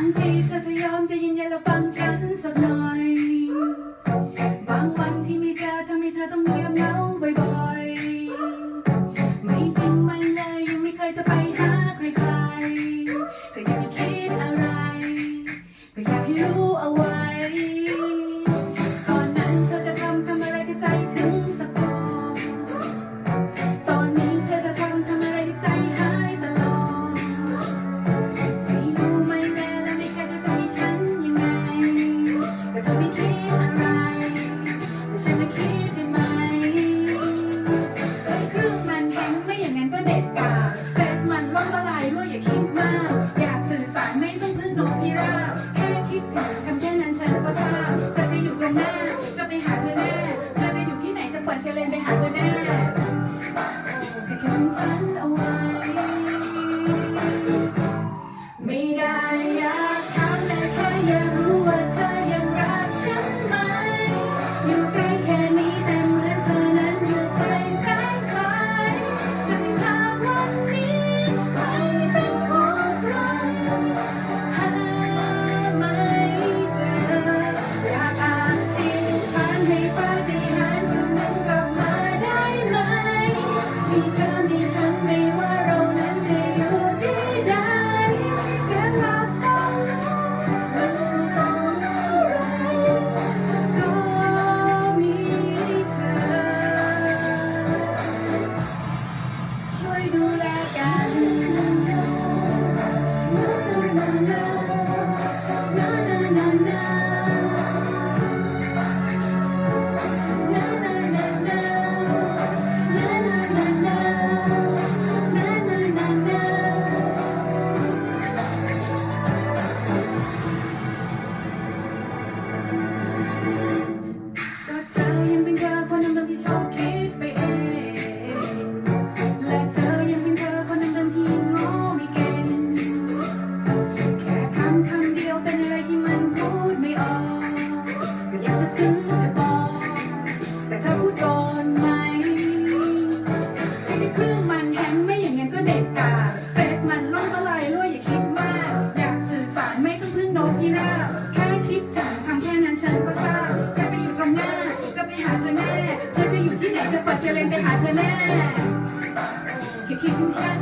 างทีเธอจะยอมจะยินยันแล้ฟังฉันสักหน่อย บางวันที่มีเธอทำให้เธอต้องเงียบเหงาบ่อยๆ ไม่จริงไม่เลยยังไม่เคยจะไปหาใครๆจะยังให้คิดอะไร ก็อยากให้รู้ ธอเปิดเซเลนไปหาเธอแน่คิดคิดถึงฉัน